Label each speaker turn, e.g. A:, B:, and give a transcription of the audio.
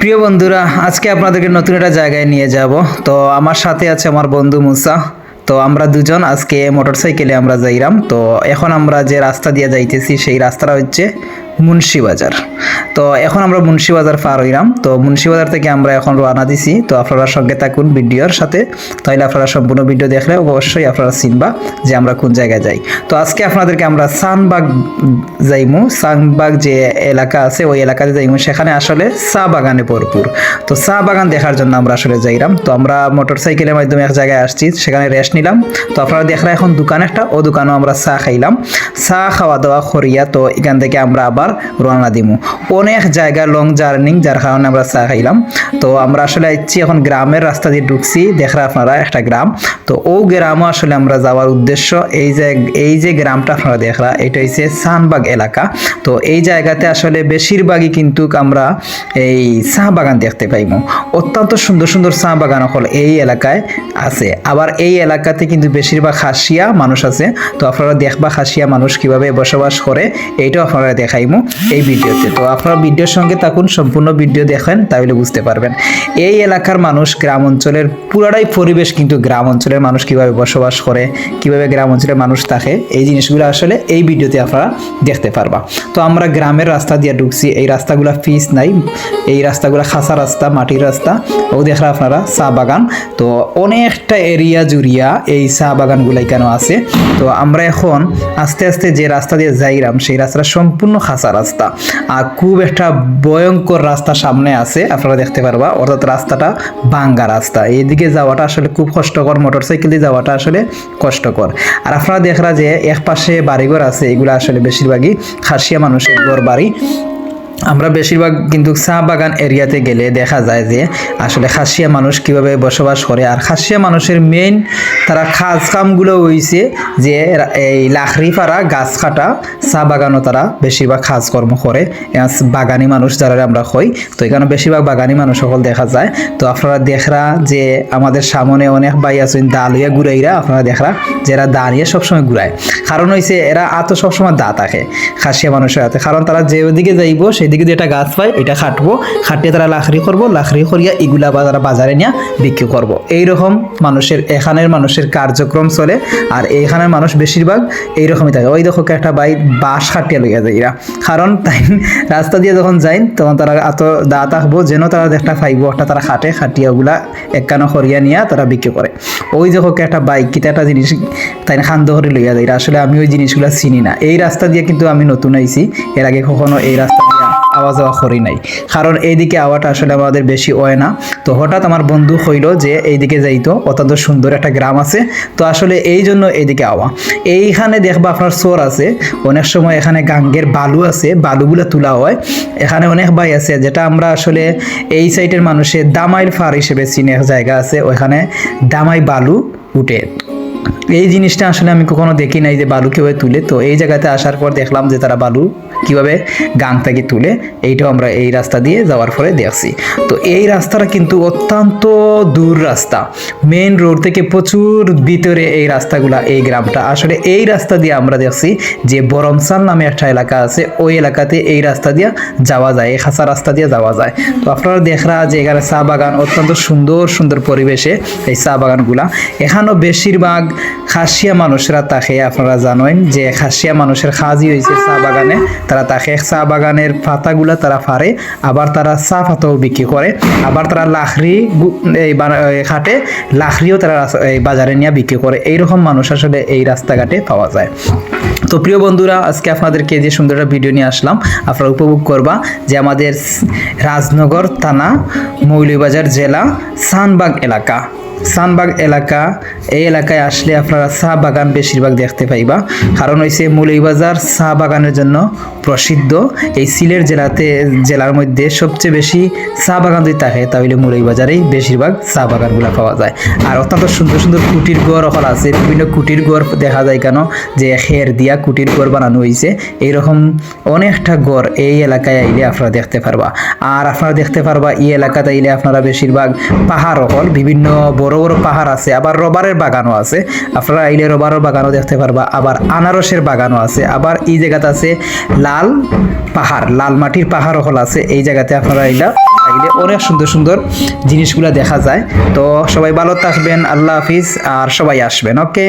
A: প্রিয় বন্ধুরা, আজকে আপনাদেরকে নতুন একটা জায়গায় নিয়ে যাব। তো আমার সাথে আছে আমার বন্ধু মুসা। তো আমরা দুজন আজকে মোটরসাইকেলে আমরা যাইরাম। তো এখন আমরা যে রাস্তা দিয়ে যাইতেছি, সেই রাস্তাটা হচ্ছে মুন্সিবাজার। তো এখন আমরা মুন্সিবাজার পার হইলাম। তো মুন্সিবাজার থেকে আমরা এখন রওনা দিছি। তো আপনারা সঙ্গে থাকুন ভিডিওর সাথে। তাহলে আপনারা সম্পূর্ণ ভিডিও দেখলে অবশ্যই আপনারা চিনবা যে আমরা কোন জায়গায় যাই। তো আজকে আপনাদেরকে আমরা সানবাগ যাইমু। সানবাগ যে এলাকা আছে, ওই এলাকাতে যাইমু। সেখানে আসলে চা বাগানে ভরপুর। তো চা বাগান দেখার জন্য আমরা আসলে যাইলাম। তো আমরা মোটরসাইকেলের মাধ্যমে এক জায়গায় আসছি, সেখানে রেস্ট নিলাম। তো আপনারা দেখলাম এখন দোকান একটা, ও দোকানেও আমরা চা খাইলাম। চা খাওয়া দাওয়া করিয়া তো এখান থেকে আমরা আবার রওনা দিমু। অনেক জায়গা লং জার্নিং যার কারণে আমরা চা খাইলাম। তো আমরা আসলে ইচ্ছি এখন গ্রামের রাস্তা দিয়ে ঢুকছি। দেখরা আপনারা একটা গ্রাম। তো ও গ্রামও আসলে আমরা যাওয়ার উদ্দেশ্য এই যে এই যে গ্রামটা আপনারা দেখরা এটা হচ্ছে সানবাগ এলাকা। তো এই জায়গাতে আসলে বেশিরভাগই কিন্তু আমরা এই চা বাগান দেখতে পাইমু। অত্যন্ত সুন্দর সুন্দর চা বাগান হল এই এলাকায় আছে। আবার এই এলাকাতে কিন্তু বেশিরভাগ খাসিয়া মানুষ আছে। তো আপনারা দেখবা খাসিয়া মানুষ কীভাবে বসবাস করে, এইটাও আপনারা দেখাইমু। এই ভিডিওতে। তো আপনারা ভিডিওর সঙ্গে থাকুন, সম্পূর্ণ ভিডিও দেখেন, তাহলে বুঝতে পারবেন। এই এলাকার মানুষ গ্রাম অঞ্চলের পুরাটাই পরিবেশ, কিন্তু গ্রাম অঞ্চলের মানুষ কীভাবে বসবাস করে, কীভাবে গ্রাম অঞ্চলের মানুষ থাকে, এই জিনিসগুলো আসলে এই ভিডিওতে আপনারা দেখতে পারবা। তো আমরা গ্রামের রাস্তা দিয়ে ঢুকছি, এই রাস্তাগুলো ফিস নাই, এই রাস্তাগুলো খাসা রাস্তা, মাটির রাস্তা ও দেখরা আপনারা চা বাগান। তো অনেকটা এরিয়া জুড়িয়া এই চা বাগানগুলাই কেন আছে? তো আমরা এখন আস্তে আস্তে যে রাস্তা দিয়ে যাইরাম, সেই রাস্তাটা সম্পূর্ণ খাসা রাস্তা। আর খুব একটা ভয়ঙ্কর রাস্তা সামনে আছে, আপনারা দেখতে পারবা। অর্থাৎ রাস্তাটা ভাঙ্গা রাস্তা। এইদিকে যাওয়াটা আসলে খুব কষ্টকর, মোটরসাইকেলে যাওয়াটা আসলে কষ্টকর। আর আপনারা দেখরা যে এক পাশে বাড়িঘর আছে, এগুলো আসলে বেশিরভাগই খাসিয়া মানুষের ঘর বাড়ি আমরা বেশিরভাগ কিন্তু চা বাগান এরিয়াতে গেলে দেখা যায় যে আসলে খাসিয়া মানুষ কীভাবে বসবাস করে, আর খাসিয়া মানুষের মেইন তারা খাস কামগুলো হইছে যে এই লাখড়ি পাড়া, গাছ কাটা, চা বাগানও তারা বেশিরভাগ খাস কর্ম করে বাগানি মানুষ যারা আমরা হই। তো এখানে বেশিরভাগ বাগানি মানুষ সকল দেখা যায়। তো আপনারা দেখরা যে আমাদের সামনে অনেক ভাই আছেন দালিয়া ঘুরাইরা, আপনারা দেখরা যে এরা দাঁড়িয়ে সবসময় ঘুরায়। কারণ হয়েছে এরা আত সবসময় দা থাকে খাসিয়া মানুষের হাতে। কারণ তারা যে ওদিকে যাইবো সেদিকে যে একটা গাছ পায় এটা খাটবো, খাটিয়ে তারা লাখড়ি করব লাখড়ি করিয়া এগুলা তারা বাজারে নিয়ে বিক্রি করব। এইরকম মানুষের, এখানের মানুষের কার্যক্রম চলে, আর এইখানের মানুষ বেশিরভাগ এইরকমই থাকে। ওই দেখো একটা বাই বাঁশ খাটিয়ে লইয়া যায় এরা। কারণ তাই রাস্তা দিয়ে যখন যাই, তখন তারা এত দা থাকব যেন তারা একটা পাইবো, একটা তারা খাটে, খাটিয়া ওগুলা একখানো করিয়া নিয়ে তারা বিক্রি করে। ওই দেখো একটা বাইক কিতা একটা জিনিস, তাই খান দহরে লইয়া যায় আসলে আমি ওই জিনিসগুলো চিনি না। এই রাস্তা দিয়ে কিন্তু আমি নতুন আইছি। এর আগে কখনো এই রাস্তা আওয়া যাওয়া করি নাই। কারণ এইদিকে আওয়াটা আসলে আমাদের বেশি হয় না। তো হঠাৎ আমার বন্ধু হইল যে, এইদিকে যাইতো অত্যন্ত সুন্দর একটা গ্রাম আছে। তো আসলে এই জন্য এইদিকে আওয়া। এইখানে দেখবা আপনার সোর আছে। অনেক সময় এখানে গাঙ্গের বালু আছে, বালুগুলো তোলা হয়। এখানে অনেক ভাই আছে, যেটা আমরা আসলে এই সাইডের মানুষের দামাইল ফার হিসেবে চিনে জায়গা আছে ওখানে দামাই বালু উঠে। এই জিনিসটা আসলে আমি কখনো দেখি নাই যে বালু কীভাবে তুলে। তো এই জায়গাতে আসার পর দেখলাম যে তারা বালু কীভাবে গাং থেকে তুলে এইটাও আমরা এই রাস্তা দিয়ে যাওয়ার পরে দেখছি। তো এই রাস্তাটা কিন্তু অত্যন্ত দূর রাস্তা। মেন রোড থেকে প্রচুর ভিতরে এই রাস্তাগুলা, এই গ্রামটা। আসলে এই রাস্তা দিয়ে আমরা দেখছি যে বরমসাল নামে একটা এলাকা আছে, ওই এলাকাতে এই রাস্তা দিয়ে যাওয়া যায়, এই খাসা রাস্তা দিয়ে যাওয়া যায়। তো আপনারা দেখরা যে এখানে চা বাগান, অত্যন্ত সুন্দর সুন্দর পরিবেশে এই চা বাগানগুলা। এখানেও বেশিরভাগ খাসিয়া মানুষরা তাকে আপনারা জানেন যে খাসিয়া মানুষের খাজি হয়েছে চা বাগানে। তারা তাকে চা বাগানের পাতাগুলা তারা ফারে আবার তারা চা পাতাও বিক্রি করে, আবার তারা লাখড়ি এই খাটে লাখড়িও তারা এই বাজারে নিয়ে বিক্রি করে। এইরকম মানুষ আসলে এই রাস্তাঘাটে পাওয়া যায়। তো প্রিয় বন্ধুরা, আজকে আপনাদেরকে যে সুন্দর একটা ভিডিও নিয়ে আসলাম, আপনারা উপভোগ করবা যে আমাদের রাজনগর থানা, মৌলভীবাজার জেলা, সানবাগ এলাকা। সানবাগ এলাকা, এই এলাকায় আসলে আপনারা চা বাগান বেশিরভাগ দেখতে পাইবা। কারণ হয়েছে মৌলভীবাজার চা বাগানের জন্য প্রসিদ্ধ। এই সিলেট জেলাতে, জেলার মধ্যে সবচেয়ে বেশি চা বাগান যদি থাকে, তাহলে মৌলভীবাজারেই বেশিরভাগ চা বাগানগুলো পাওয়া যায়। আর অত্যন্ত সুন্দর সুন্দর কুটির ঘর ওখানে আছে। বিভিন্ন কুটির ঘর দেখা যায় কেন? যে খের দিয়া কুটির ঘর বানানো হয়েছে এইরকম অনেকটা ঘর এই এলাকায় আইলে আপনারা দেখতে পারবা। আর আপনারা দেখতে পারবা, এই এলাকাতে আইলে আপনারা বেশিরভাগ পাহাড় হল, বিভিন্ন বড় বড় বড় পাহাড় আছে, আবার রবারের বাগানও আছে। আপনারা আইলে রবারের বাগানও দেখতে পারবা, আবার আনারসের বাগানও আছে, আবার এই জায়গাতে আছে লাল পাহাড়, লাল মাটির পাহাড় হল আছে, এই জায়গাতে আপনারা আইলা, আইলে অনেক সুন্দর সুন্দর জিনিসগুলো দেখা যায়। তো সবাই ভালো থাকবেন, আল্লাহ হাফিজ, আর সবাই আসবেন, ওকে?